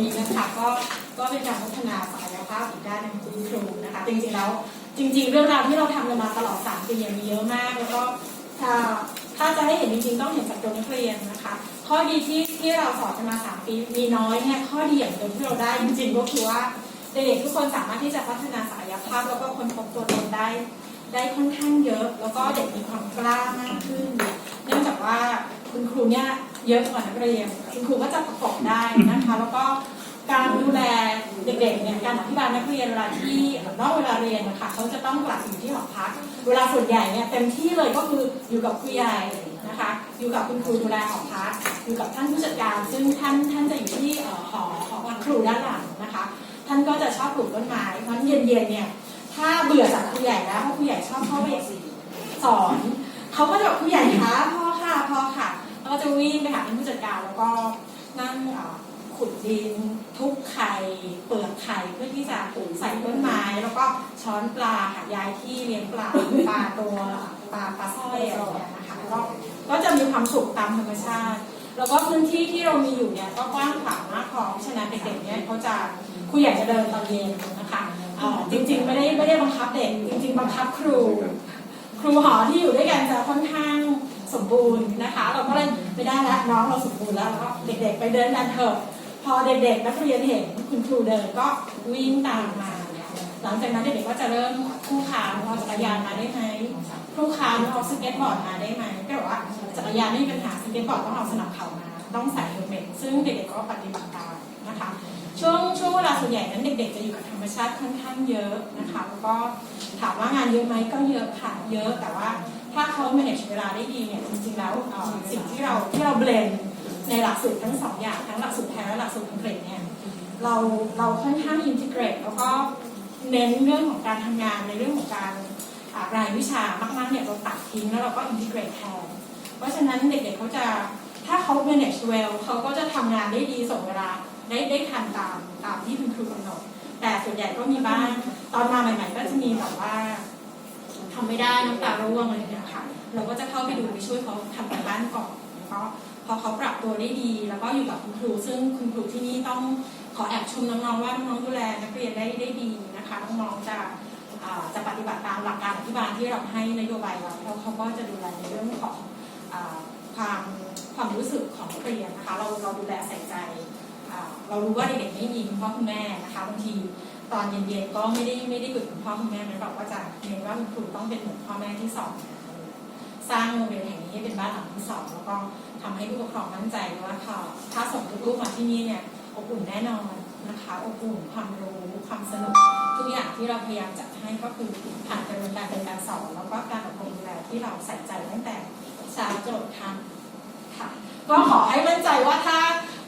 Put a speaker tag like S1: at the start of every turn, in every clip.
S1: นี้นะคะก็ก็เป็นการพัฒนาศักยภาพอีกด้านหนึงของคุณครูนะคะจริงๆแล้วจริง ๆ เรื่องราวที่เราทำกันมาตลอด3ปีมีเยอะมาก แล้วก็ถ้าถ้าจะให้เห็นจริงๆต้องเห็นจากตัวนักเรียนนะคะ ข้อดีที่ที่เราสอนกันมา 3 ปีมีน้อยเนี่ยข้อดีอย่างเดียวที่เราได้จริงๆก็คือว่าเด็กๆทุกคนสามารถที่จะพัฒนาศักยภาพ แล้วก็ค้นพบตัวตนได้ ได้ค่อนข้างเยอะ แล้วก็เด็กมีความกล้ามากขึ้น เนื่องจากว่าคุณครูเนี่ย เยอะกว่านักเรียนคุณครูก็จะประกอบได้นะคะ แล้วก็การดูแลเด็กๆเนี่ยการอธิบายนักเรียนเวลาที่นอกเวลาเรียนนะคะเขาจะต้องกลับอยู่ที่หอพัก เวลาส่วนใหญ่เนี่ยเต็มที่เลยก็คืออยู่กับครูใหญ่นะคะ อยู่กับคุณครูดูแลหอพัก อยู่กับท่านผู้จัดการ ซึ่งท่านท่านจะอยู่ที่หอหอพักครูด้านหลังนะคะ ท่านก็จะชอบปลูกต้นไม้เพราะเย็นๆเนี่ยถ้าเบื่อจากครูใหญ่แล้วเพราะครูใหญ่ชอบเข้าไปสอนเขาก็จะบอกครูใหญ่คะพ่อค่ะพ่อค่ะ ก็จะวิ่งไปหาผู้จัดการแล้วก็นั่งขุดดินทุบไข่เปลือกไข่เพื่อที่จะใส่ต้นไม้แล้วก็ช้อนปลาค่ะย้ายที่เลี้ยงปลาปลาตัวปลาปลาสร้อยอะไรอย่างเงี้ยนะคะก็ก็จะมีความสุขตามธรรมชาติ แล้วก็พื้นที่ที่เรามีอยู่เนี่ยก็กว้างขวางมากพอเพราะฉะนั้นเด็กๆเนี่ยเขาจะครูใหญ่จะเดินตอนเย็นนะคะจริงๆไม่ได้ไม่ได้บังคับเด็กจริง ๆ บังคับครู ครูหอที่อยู่ด้วยกันจะค่อนข้าง บูรณ์นะคะ เราก็เลยไม่ได้แล้วน้องเราสมบูรณ์แล้วก็เด็กๆไปเดินกันเถอะพอเด็กๆนักเรียนเห็นคุณครูเดินก็วิ่งตามมา หลังจากนั้นเด็กๆก็จะเริ่มคู่ขาเอาจักรยานมาได้ไหมคู่ขาเอาสเก็ตบอร์ดมาได้ไหมก็บอกว่าจักรยานไม่มีปัญหาสเก็ตบอร์ดต้องเอาสนับเข่ามาต้องใส่เฮลเมตซึ่งเด็กๆก็ปฏิบัติตามนะคะ ช่วงช่วงเวลาส่วนใหญ่นั้นเด็ก ๆ จะอยู่กับธรรมชาติค่อนข้างเยอะนะคะแล้วก็ถามว่างานเยอะไหมก็เยอะค่ะเยอะแต่ว่า ถ้าเขา manage เวลาได้ดีเนี่ยจริงๆแล้วสิ่งที่เราที่เราเบลนในหลักสูตรทั้งสองอย่างทั้งหลักสูตรไทยและหลักสูตรอังกฤษเนี่ยเราเราค่อนข้างอินทิเกรตแล้วก็เน้นเรื่องของการทำงานในเรื่องของการรายวิชามากๆเนี่ยเราตัดทิ้งแล้วเราก็อินทิเกรตแทนเพราะฉะนั้นเด็กๆเขาจะถ้าเขา manage well เขาก็จะทำงานได้ดีส่งเวลาได้ได้ทันตามตามที่คุณครูกำหนดแต่ส่วนใหญ่ก็มีบ้างตอนมาใหม่ ๆ ก็จะมีแบบว่า ทำไม่ได้น้ำตาร่วงอะไรอย่างเงี้ยค่ะเราก็จะเข้าไปดูไปช่วยเขาทำการบ้านก่อนแล้วก็พอเขาปรับตัวได้ดี แล้วก็อยู่กับคุณครู ซึ่งคุณครูที่นี่ต้องขอแอบชมน้องๆว่าน้องๆดูแลนักเรียนได้ได้ดีนะคะน้องๆจะจะปฏิบัติตามหลักการอธิบายที่เราให้นโยบายไว้แล้วเขาก็จะดูแลในเรื่องของอความความรู้สึกของนักเรียนนะคะเราเราดูแลใส่ใจ เรารู้ว่าเด็กๆไม่มีคุณพ่อคุณแม่นะคะบางที ตอนเย็นๆก็ไม่ได้ไม่ได้คุยกับคุณพ่อคุณแม่นั้นเราก็จะเน้นว่าคุณครูต้องเป็นเหมือนพ่อแม่ที่สองนสร้างโรงเรียนแห่งนี้ให้เป็นบ้านหลังที่สองแล้วก็ทำให้ผู้ปกครองมั่นใจว่าค่ะถ้าส่งลูกๆมาที่นี่เนี่ยอบอุ่นแน่นอนนะคะอบอุ่นความรู้ความสนุกทุกอย่างที่เราพยายามจัดให้ก็คือผ่านกระบวนการเป็นการสอนแล้วก็การอบรมดูแลที่เราใส่ใจตั้งแต่เช้าจนค่ำค่ะ ก็ขอให้มั่นใจว่าถ้า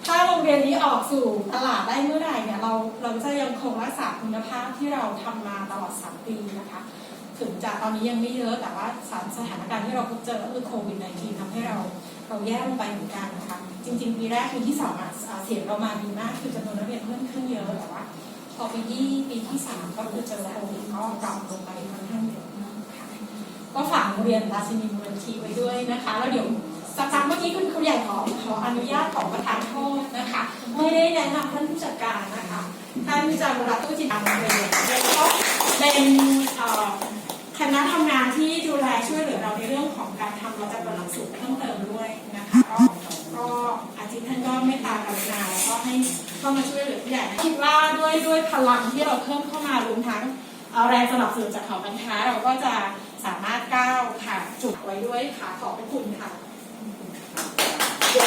S1: ถ้าโรงเรียนนี้ออกสู่ตลาดได้เมื่อไหร่เนี่ยเราเราจะยังคงรักษาคุณภาพที่เราทำมาตลอด 3 ปีนะคะ ถึงจะตอนนี้ยังไม่เยอะแต่ว่าสถานการณ์ที่เราพบเจอก็คือโควิด -19 ทำให้เราเราแย่ลงไปเหมือนกันนะคะ จริง ๆ ปีแรกปีที่สองอ่าเสียงเรามาดีมากคือจำนวนนักเรียนเพิ่มขึ้นเยอะแต่ว่าพอปีที่ปีที่สามก็คือเจอโควิดก็ดรอปลงไปค่อนข้างเยอะค่ะก็ฝากโรงเรียนราชินีมูลนิธิไว้ด้วยนะคะ แล้วเดี๋ยวสักพักเมื่อกี้คุณครูใหญ่ขอ อนุญาตของประธานโทษนะคะ ไม่ได้แนะนำท่านผู้จัดการนะคะท่านจารุรัตตู้จิตรโรงเรียนแล้วก็เป็นคณะทำงานที่ดูแลช่วยเหลือเราในเรื่องของการทำเราจะเปิดหลักสูตรเพิ่มเติมด้วยนะคะก็อาทิตย์ท่านก็ไม่ตากรุณาแล้วก็ให้เข้ามาช่วยเหลือผู้ใหญ่คิดว่าด้วยด้วยพลังที่เราเพิ่มเข้ามารวมทั้งเอาแรงสนับสนุนจากเขาการค้าเราก็จะสามารถก้าวค่ะจุดไว้ด้วยค่ะขอบพระคุณค่ะ เดี๋ยว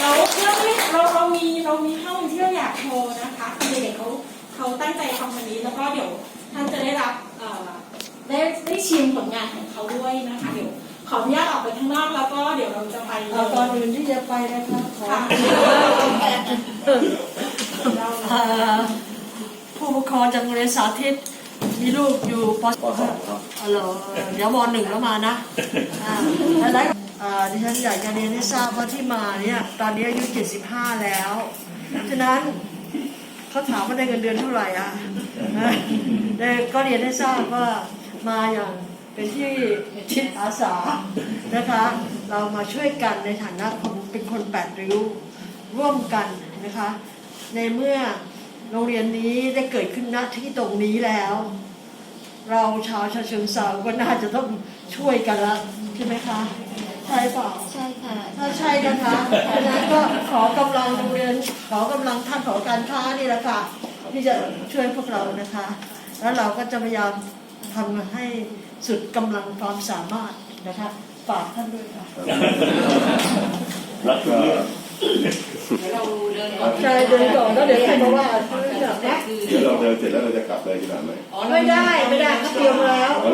S1: เราเราเรามีเรามีห้องที่เราอยากโชว์นะคะคือเด็กเขาเขาตั้งใจทำวันนี้แล้วก็เดี๋ยวท่านจะได้รับได้ได้ชิมผลงานของเขาด้วยนะคะเดี๋ยวขออนุญาตออกไปข้างนอกแล้วก็เดี๋ยวเราจะไป
S2: เอ่อก่อนอื่นที่จะไปนะครับขอ
S1: ค่ะ
S2: ผู้ปกครองจากโรงเรียนสาธิตมีลูกอยู่ป
S3: ปสองครับ
S2: อ๋อเหรอเดี๋ยวมหนึ่งแล้วมานะอ่าแล้ว ดิฉันอยากจะเรียนให้ทราบว่าที่มาเนี่ยตอนนี้อายุ 75 แล้วฉะนั้นเขาถามว่าได้เงินเดือนเท่าไหร่อะเด็กก็เรียนให้ทราบว่ามาอย่างเป็นที่ชิดอาสานะคะ เรามาช่วยกันในฐานะผมเป็นคนแปดริ้วร่วมกันนะคะ ในเมื่อโรงเรียนนี้ได้เกิดขึ้นณที่ตรงนี้แล้ว เราชาวชาเชิงเซาก็น่าจะต้องช่วยกันละใช่ไหมคะ ใช่เปล่า
S3: ใช่ค่ะ
S2: ถ้าใช่นะคะดังนั้นก็ขอกำลังโรงเรียนขอกำลังท่านขอการค้านี่แหละค่ะที่จะช่วยพวกเรานะคะ แล้วเราก็จะพยายามทำให้สุดกำลังความสามารถนะคะฝากท่านด้วยค่ะ
S4: รักทุกเรื่อง
S2: ใช่เดินก่อนแล้วเดี๋ยวใครมาว่าเรื่องแบบนี้
S5: เดี๋ยวเราเดินเสร็จแล้วเราจะกลับเลยดีกว่าไหม
S2: ไม่ได้ไม่ได้เขาเตรียมแล้ว
S5: อ๋อเรา